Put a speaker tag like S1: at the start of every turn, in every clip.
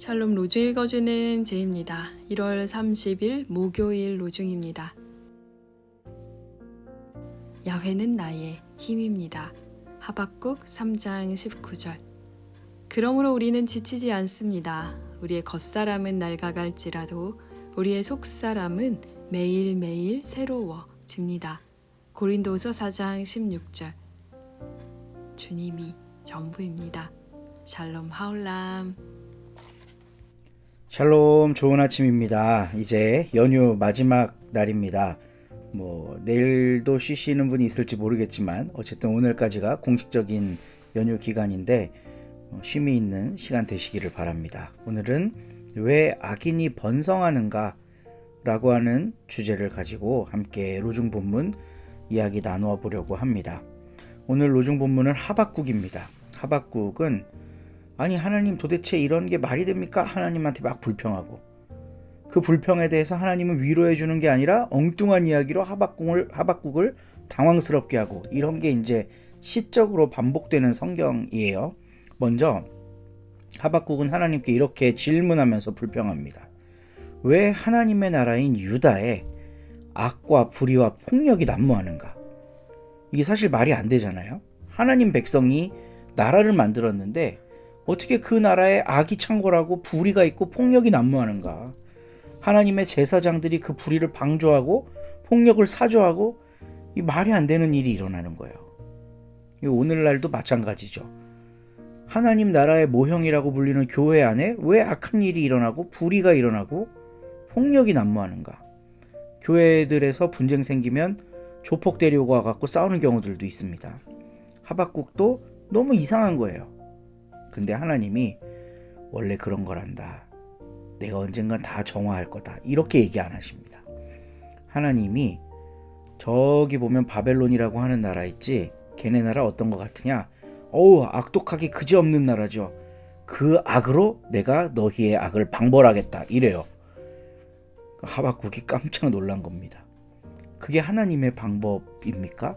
S1: 샬롬 로주 읽어주는 제입니다. 1월 30일 목요일 로중입니다. 야훼는 나의 힘입니다. 하박국 3장 19절. 그러므로 우리는 지치지 않습니다. 우리의 겉사람은 낡아갈지라도 우리의 속사람은 매일매일 새로워집니다. 고린도서 4장 16절. 주님이 전부입니다. 샬롬 하울람.
S2: 샬롬 좋은 아침입니다. 이제 연휴 마지막 날입니다. 뭐 내일도 쉬시는 분이 있을지 모르겠지만 어쨌든 오늘까지가 공식적인 연휴 기간인데 어, 쉼이 있는 시간 되시기를 바랍니다. 오늘은 왜 악인이 번성하는가 라고 하는 주제를 가지고 함께 로중 본문 이야기 나누어 보려고 합니다. 오늘 로중 본문은 하박국입니다. 하박국은 아니 하나님 도대체 이런 게 말이 됩니까? 하나님한테 막 불평하고 그 불평에 대해서 하나님은 위로해 주는 게 아니라 엉뚱한 이야기로 하박국을 하박국을 당황스럽게 하고 이런 게 이제 시적으로 반복되는 성경이에요. 먼저 하박국은 하나님께 이렇게 질문하면서 불평합니다. 왜 하나님의 나라인 유다에 악과 불의와 폭력이 난무하는가? 이게 사실 말이 안 되잖아요. 하나님 백성이 나라를 만들었는데 어떻게 그 나라에 악이 창궐하고 불의가 있고 폭력이 난무하는가? 하나님의 제사장들이 그 불의를 방조하고 폭력을 사조하고 이 말이 안 되는 일이 일어나는 거예요. 이 오늘날도 마찬가지죠. 하나님 나라의 모형이라고 불리는 교회 안에 왜 악한 일이 일어나고 불의가 일어나고 폭력이 난무하는가? 교회들에서 분쟁 생기면 조폭 데리고 와갖고 싸우는 경우들도 있습니다. 하박국도 너무 이상한 거예요. 근데 하나님이 원래 그런 거란다. 내가 언젠간 다 정화할 거다. 이렇게 얘기 안 하십니다. 하나님이 저기 보면 바벨론이라고 하는 나라 있지? 걔네 나라 어떤 것 같으냐? 어우, 악독하기 그지없는 나라죠. 그 악으로 내가 너희의 악을 방벌하겠다. 이래요. 하박국이 깜짝 놀란 겁니다. 그게 하나님의 방법입니까?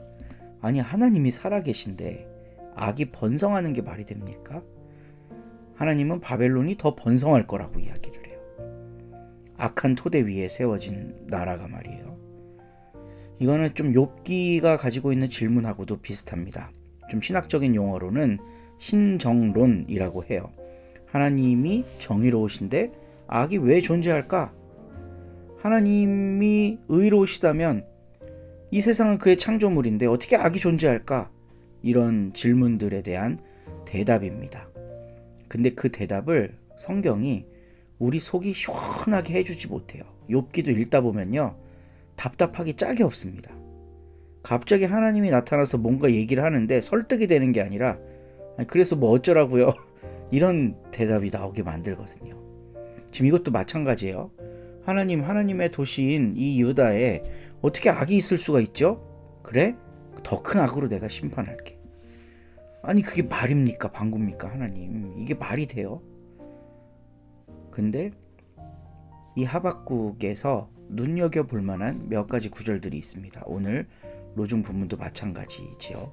S2: 아니, 하나님이 살아계신데 악이 번성하는 게 말이 됩니까? 하나님은 바벨론이 더 번성할 거라고 이야기를 해요. 악한 토대 위에 세워진 나라가 말이에요. 이거는 좀 욥기가 가지고 있는 질문하고도 비슷합니다. 좀 신학적인 용어로는 신정론이라고 해요. 하나님이 정의로우신데 악이 왜 존재할까? 하나님이 의로우시다면 이 세상은 그의 창조물인데 어떻게 악이 존재할까? 이런 질문들에 대한 대답입니다. 근데 그 대답을 성경이 우리 속이 시원하게 해주지 못해요. 욥기도 읽다 보면요. 답답하기 짝이 없습니다. 갑자기 하나님이 나타나서 뭔가 얘기를 하는데 설득이 되는 게 아니라 아니, 그래서 뭐 어쩌라고요? 이런 대답이 나오게 만들거든요. 지금 이것도 마찬가지예요. 하나님, 하나님의 도시인 이 유다에 어떻게 악이 있을 수가 있죠? 그래? 더 큰 악으로 내가 심판할게. 아니 그게 말입니까? 방구입니까? 하나님. 이게 말이 돼요? 근데 이 하박국에서 눈여겨 볼 만한 몇 가지 구절들이 있습니다. 오늘 로중 본문도 마찬가지지요.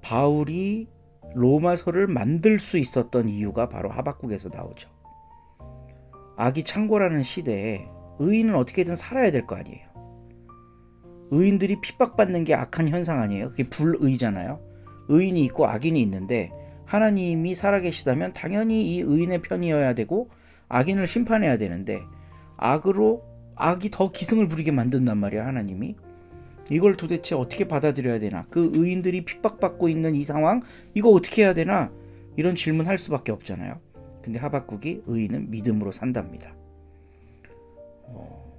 S2: 바울이 로마서를 만들 수 있었던 이유가 바로 하박국에서 나오죠. 악이 창궐하는 시대에 의인은 어떻게든 살아야 될 거 아니에요. 의인들이 핍박받는 게 악한 현상 아니에요. 그게 불의잖아요. 의인이 있고 악인이 있는데 하나님이 살아계시다면 당연히 이 의인의 편이어야 되고 악인을 심판해야 되는데 악으로 악이 더 기승을 부리게 만든단 말이야 하나님이. 이걸 도대체 어떻게 받아들여야 되나? 그 의인들이 핍박받고 있는 이 상황 이거 어떻게 해야 되나? 이런 질문 할 수밖에 없잖아요. 근데 하박국이 의인은 믿음으로 산답니다. 어,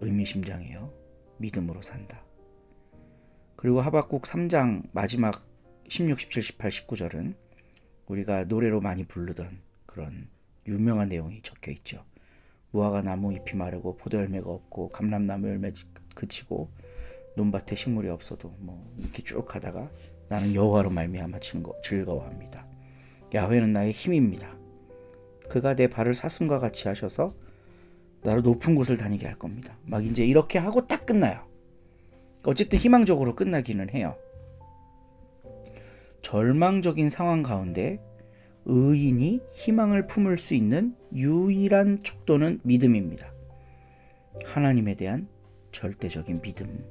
S2: 의미심장해요. 믿음으로 산다 그리고 하박국 3장 마지막 16, 17, 18, 19절은 우리가 노래로 많이 부르던 그런 유명한 내용이 적혀 있죠. 무화과 나무 잎이 마르고 포도 열매가 없고 감람나무 열매 그치고 논밭에 식물이 없어도 뭐 이렇게 쭉 가다가 나는 여호와로 말미암아 즐거, 즐거워합니다. 야훼는 나의 힘입니다. 그가 내 발을 사슴과 같이 하셔서 나를 높은 곳을 다니게 할 겁니다. 막 이제 이렇게 하고 딱 끝나요. 어쨌든 희망적으로 끝나기는 해요. 절망적인 상황 가운데 의인이 희망을 품을 수 있는 유일한 척도는 믿음입니다. 하나님에 대한 절대적인 믿음.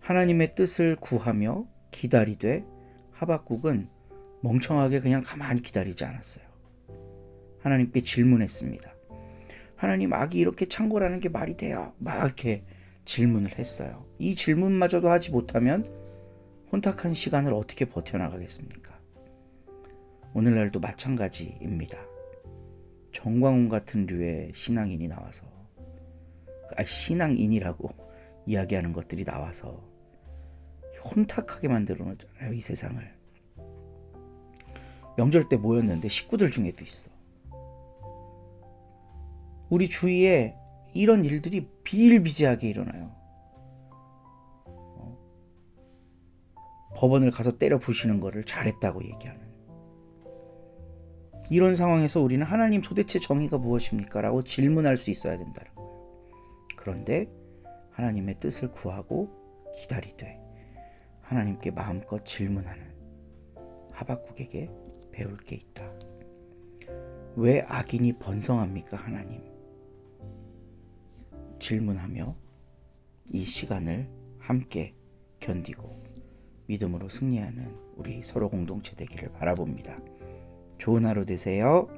S2: 하나님의 뜻을 구하며 기다리되 하박국은 멍청하게 그냥 가만히 기다리지 않았어요. 하나님께 질문했습니다. 하나님 악이 이렇게 창고라는 게 말이 돼요? 막 이렇게 질문을 했어요. 이 질문마저도 하지 못하면 혼탁한 시간을 어떻게 버텨나가겠습니까? 오늘날도 마찬가지입니다. 정광훈 같은 류의 신앙인이 나와서 아, 신앙인이라고 이야기하는 것들이 나와서 혼탁하게 만들어 놓잖아요 이 세상을 명절 때 모였는데 식구들 중에도 있어 우리 주위에 이런 일들이 비일비재하게 일어나요 어, 법원을 가서 때려 부시는 거를 잘했다고 얘기하는 이런 상황에서 우리는 하나님 도대체 정의가 무엇입니까? 라고 질문할 수 있어야 된다는 거예요 그런데 하나님의 뜻을 구하고 기다리되 하나님께 마음껏 질문하는 하박국에게 배울 게 있다. 왜 악인이 번성합니까, 하나님? 질문하며 이 시간을 함께 견디고 믿음으로 승리하는 우리 서로 공동체 되기를 바라봅니다. 좋은 하루 되세요.